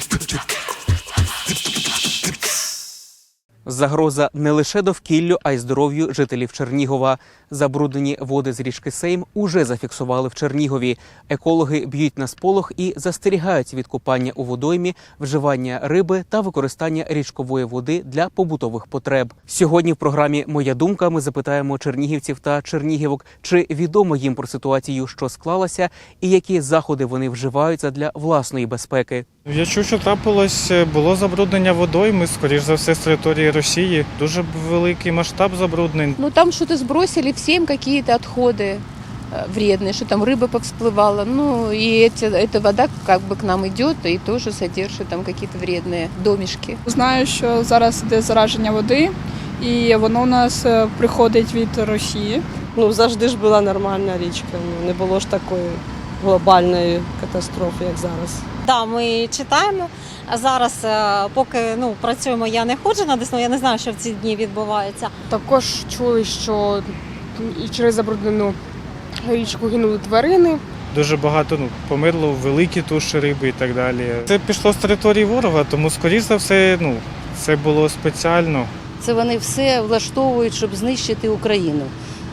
てると。Загроза не лише довкіллю, а й здоров'ю жителів Чернігова. Забруднені води з річки Сейм уже зафіксували в Чернігові. Екологи б'ють на сполох і застерігають від купання у водоймі, вживання риби та використання річкової води для побутових потреб. Сьогодні в програмі Моя думка ми запитаємо чернігівців та чернігівок, чи відомо їм про ситуацію, що склалася, і які заходи вони вживають для власної безпеки. Я чув, що трапилось, е, було забруднення водойми, скоріш за все, з території Росії. Дуже великий масштаб забруднень. Ну там что-то сбросили всем какие-то отходы э, вредные, что там рыба повсплывала. Ну и эти, эта вода как бы к нам идет и тоже содержит там какие-то вредные домишки. Знаю, що зараз йде зараження води, і воно у нас е, приходить від Росії. Ну, завжди ж була нормальна річка. Ну, не було ж такої глобальної катастрофи, як зараз. Да, ми читаємо. А зараз, е, поки ну працюємо, я не ходжу на Десну, я не знаю, що в ці дні відбувається. Також чули, що і через забруднену річку гинули тварини. Дуже багато ну, померло великі туші риби і так далі. Це пішло з території ворога, тому скоріш за все, ну це було спеціально. Це вони все влаштовують, щоб знищити Україну,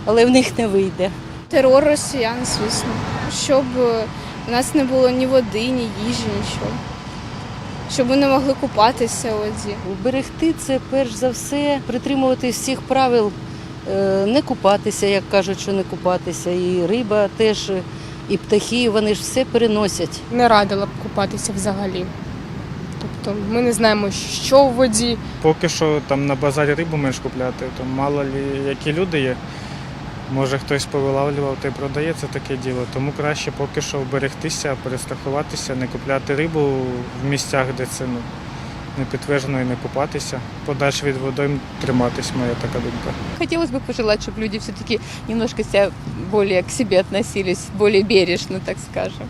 але в них не вийде. Терор росіян, звісно, щоб е, у нас не було ні води, ні їжі, нічого. Щоб ми не могли купатися у воді. Берегти це перш за все притримуватись всіх правил, е, не купатися, як кажуть, що не купатися. І риба теж, і птахи, вони ж все переносять. Не радила б купатися взагалі. Тобто ми не знаємо, що в воді. Поки що там на базарі рибу менш купляти, то мало лі які люди є. Може хтось повилавлював та й продає це таке діло, тому краще поки що вберегтися, перестрахуватися, не купляти рибу в місцях, де це ну, не підтверджено і не купатися. Подальше від води триматись, моя така думка. Хотілося б пожелати, щоб люди все-таки немножко себе більше к себе относились, більш бережно, так скажемо.